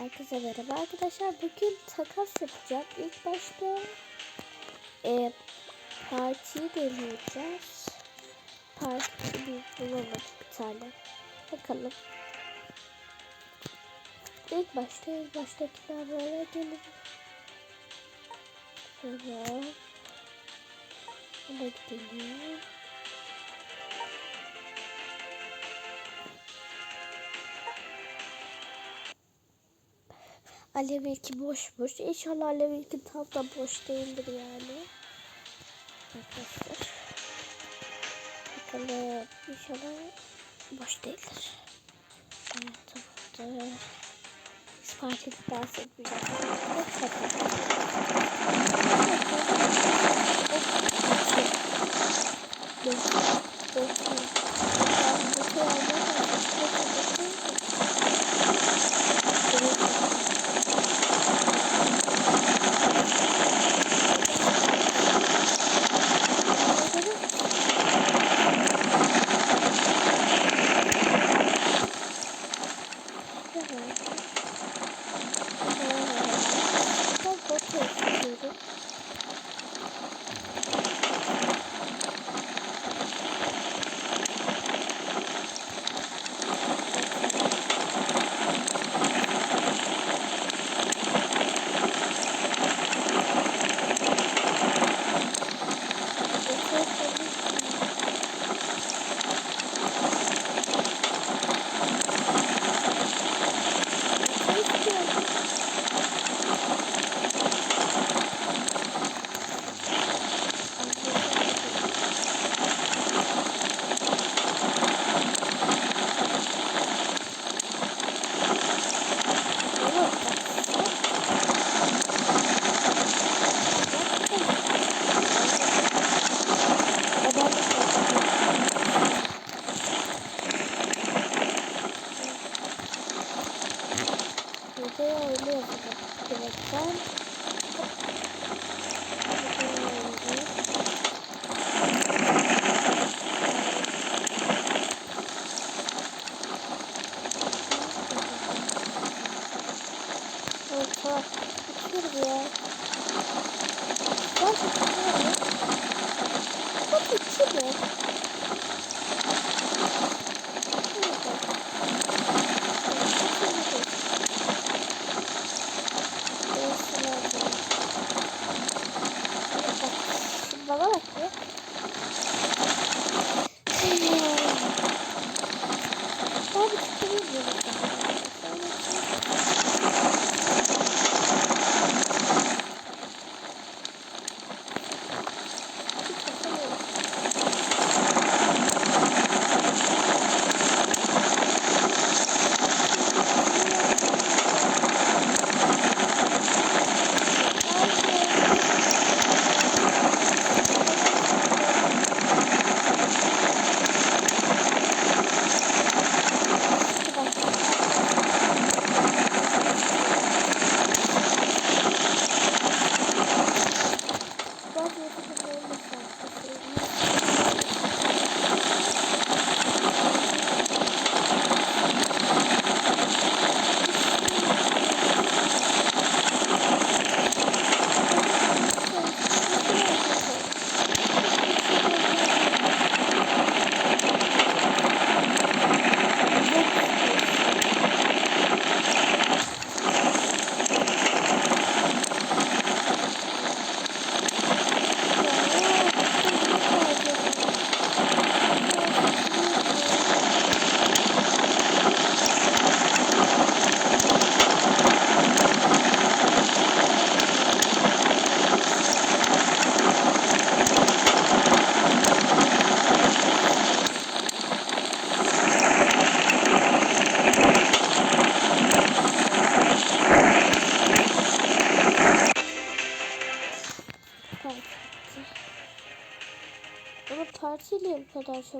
Herkese merhaba arkadaşlar. Bugün takas yapacağım. İlk başta e, partiyi deneyeceğiz. Parti bir bulamadık bir tane. Bakalım. İlk başta ilk baştakiler böyle gelir. Sonra buna gidelim. Alev ilki boşmuş. İnşallah Alev ilki tam da boş değildir yani. Arkadaşlar. Bakalım. İnşallah boş değildir. Evet tamamdır. Biz partide dans etmeyeceğiz. Hep kapat.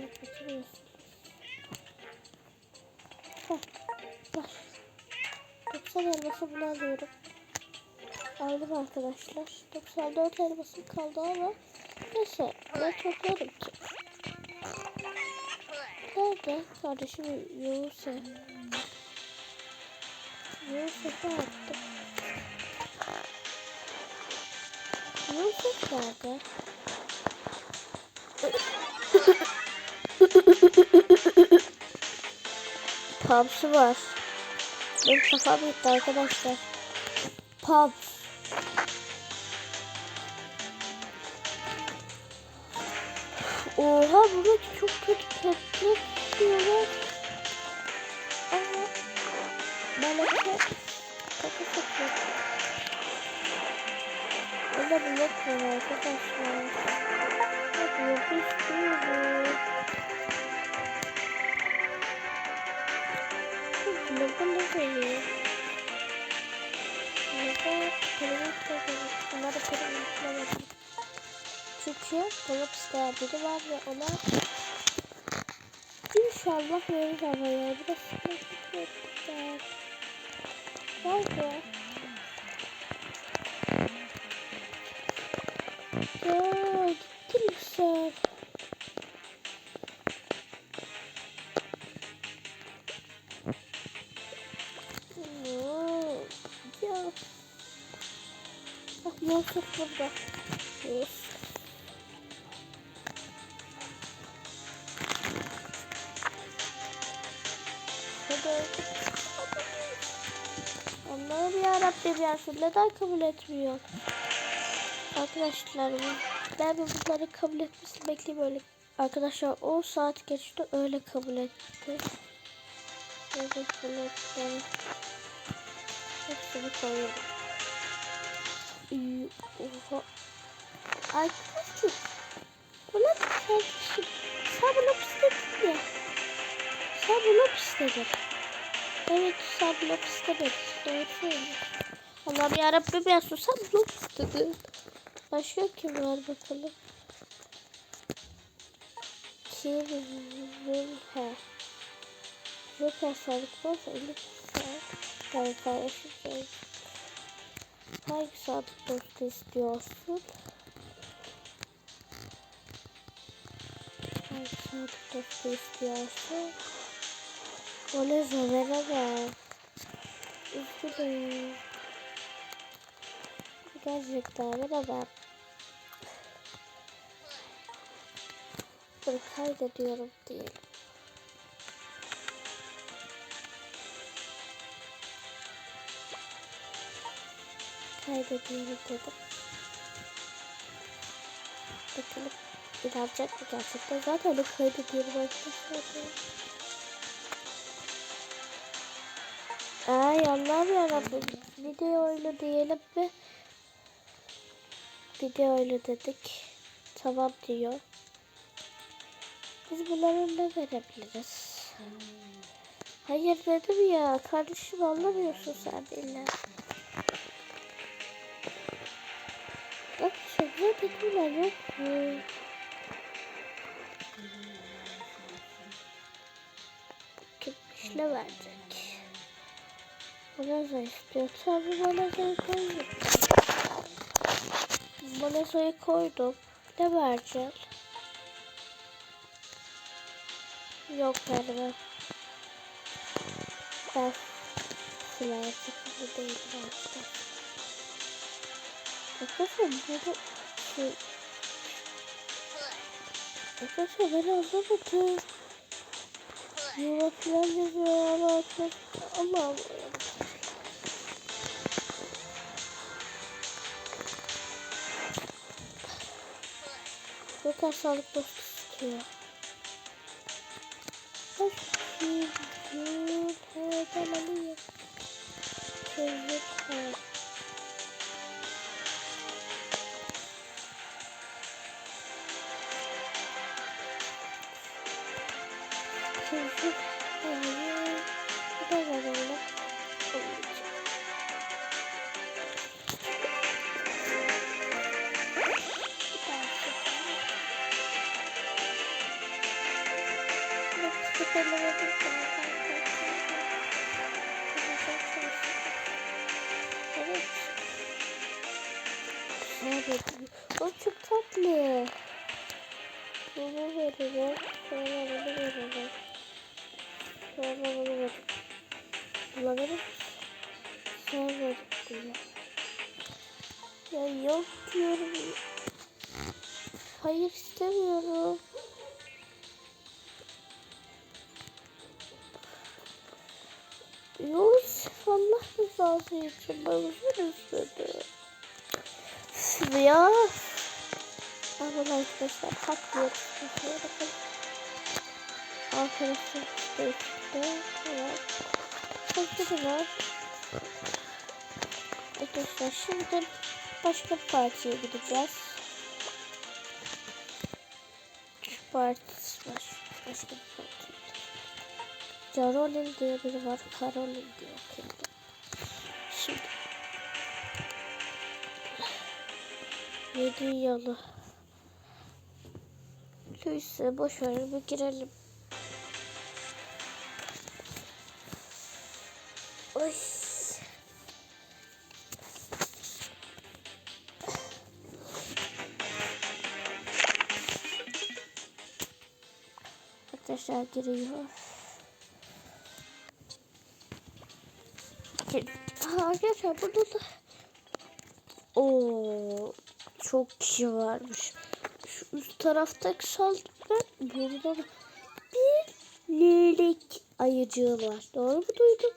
Bitiriyorsun. Heh, Bak. 90 elması bunu alıyorum. Aldım arkadaşlar. 94 elmasım kaldı ama neyse ne toplarım ki. Nerede? Kardeşim yoğursa. Yusuf'u attım. Yusuf nerede? Pubs'u var. Benim kafam gitti arkadaşlar. Pubs. Oha burada çok kötü petler tutuyorlar. Ama Meleke kapı satıyor. Burada bir yok var arkadaşlar. Hadi yapıştırıyoruz. Burada ne koyuyor? Burada kelebek koyuyor. Bunları kelebek koyuyor. Çünkü dolap isteyen biri var ve ona inşallah verir ama ya. Burası çok güzel. Nerede? Yusuf burada. Hadi. Allah'ım yarabbim ya şu neden kabul etmiyor? Arkadaşlar ben bunları kabul etmesini bekleyeyim öyle. Arkadaşlar 10 saat geçti öyle kabul etti. Öyle kabul etti. Hepsini koyuyorum. Oha. Arkadaşlar. Bu ne kardeşim? Sen bunu istedin ya. Sen bunu istedin. Evet sen blok istemedin. Doğru söylüyorsun. Allah'ım yarabbim ya sus sen blok istedin. Başka kim var bakalım. Kim he. Joker sağlık varsa elif Ben paylaşacağım. Hangi sadık dostu istiyorsun? Hangi sadık dostu istiyorsun? O ne zomere bak. Üzgünüm. Gerçekten merhaba. Dur kaydediyorum diyelim. Kaydediyorum dedim. Bakalım inanacak mı gerçekten? Zaten onu kaydediyorum arkadaşlar. Ay Allah'ım yarabbim. Video oyunu diyelim mi? Video oyunu dedik. Tamam diyor. Biz bunların ne verebiliriz? Hayır dedim ya. Kardeşim anlamıyorsun sen bile. Şöyle dediler yok mu? Kimmiş ne verecek? Bonaza istiyor. Tabii Bonaza'yı koydum. Bonaza'yı koydum. Ne vereceğim? Yok vermem. Ben silah sıkıntı değilim arkadaşlar. Arkadaşlar burada şey... Arkadaşlar ben anlamadım. Yuva falan yazıyor arkadaşlar Allah'ım. Yok sağlık dostu istiyor. Bakayım. Heyecanlıyım. Çocuk var. Çocuk Evet. Evet. O çok tatlı. Bunu veririm. Sonra bunu veririm. Sonra bunu veririm. Bulabilir misin? ya. Ya yok diyorum. Hayır istemiyorum. Rızası için babamın istedi. Ya. Arkadaşlar haklıyoruz. Arkadaşlar işte. Evet. Hazır var. Arkadaşlar şimdi başka bir partiye gideceğiz. Şu partisi var. Başka bir parti. Carolin diye biri var. Karolin diye okuyordu. Yedi yalı. Neyse boş ver bir girelim. Oy. Arkadaşlar giriyor. Gir. Arkadaşlar burada da Oo, çok kişi varmış. Şu üst taraftaki sandıkta burada da bir lülek ayıcığı var. Doğru mu duydum?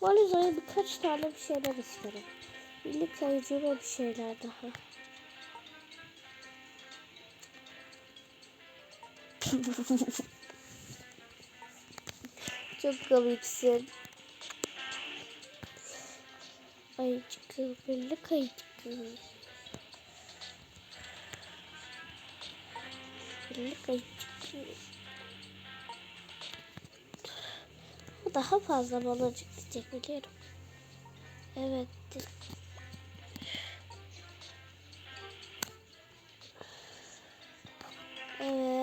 Valizaya birkaç tane bir şeyler isterim. Birlik ayıcığı bir şeyler daha. Çok komiksin. Ayıcıkı, birlik ayıcıkı. Birlik ayıcıkı. Bu daha fazla balacık diyecek. Evet. Evet.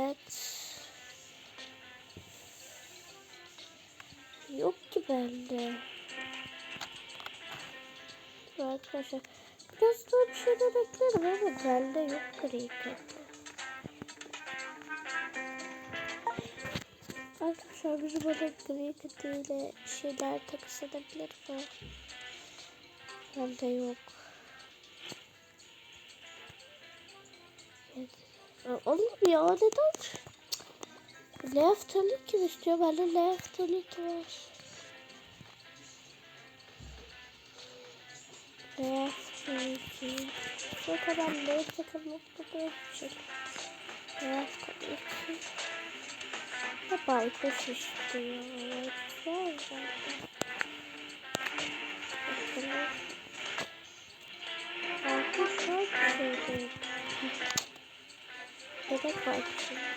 Arkadaşlar biraz daha bir şeyler eklerim ama bende yok cricket. Arkadaşlar bizim böyle cricket ile şeyler takas edebilir mi? Bende yok. Evet. Oğlum ya neden? Left kim istiyor? Bende left var. Left Ne kadar left takılmakta da şey. Left tabii Hep baykuş istiyor. Evet. Güzel zaten. Bakalım. Baykuş var bir şey değil. Bebek baykuşu. Kız.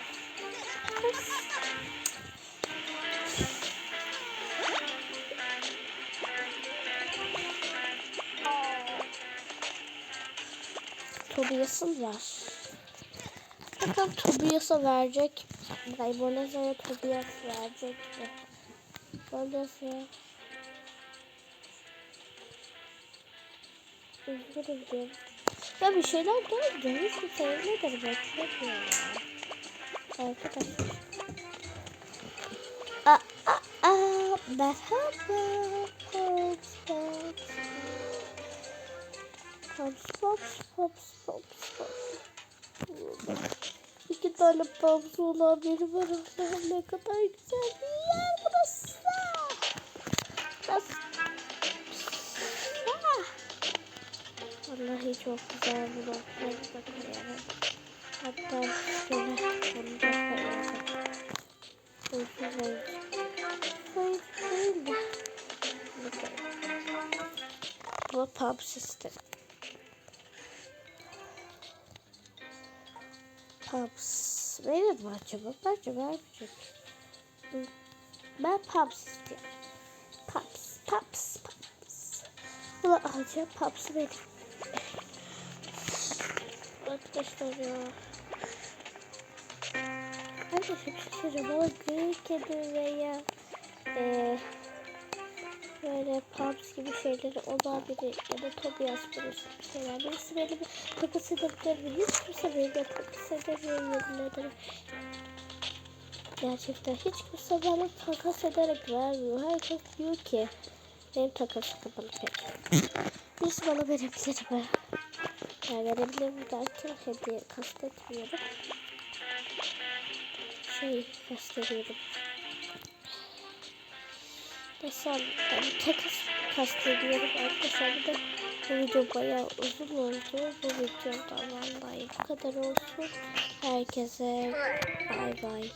Var. Bakalım Tobias'a verecek. Ay Boneza'ya Tobias verecek mi? Boneza'ya. Üzgünüm diyorum. Ya bir şeyler daha dönüş bir sayılmadır. Beklemiyorum. Arkadaşlar. Aa, aa, aa, merhaba. Pops, pops, pops, pops, pops. İki tane pops olan biri var. Allah'ım ne kadar güzel bir yer burası. Burası. Ah. Vallahi çok güzel bir. Bakıyorum. Hatta şöyle bunu da koyalım. Uygun değil. Hayır değil de. Bu pump sistem. Pumps. Mi acaba? Bence vermeyecek. Ben pumps istiyorum. Pumps, pumps, pumps. Bunu alacağım. Pumps'ı verin. Arkadaşlar ya. Arkadaşlar bir şey söyleyeceğim. Bana gri kedi veya e, böyle pumps gibi şeyleri olan biri ya da Tobias birisi bir şeyler. Birisi beni bir takas edebilir mi? Hiç kimse beni de takas edemiyor. Gerçekten hiç kimse bana takas ederek vermiyor. Herkes diyor ki Benim takası kapalı pek. Birisi bana verebilir mi? Ya verebilir mi derken hediye kastetmiyorum. Şey kastediyorum. Desem yani takas kastediyorum arkadaşlar. Bir de bu video bayağı uzun oldu. Bu videoda vallahi bu kadar olsun. Herkese bay bay.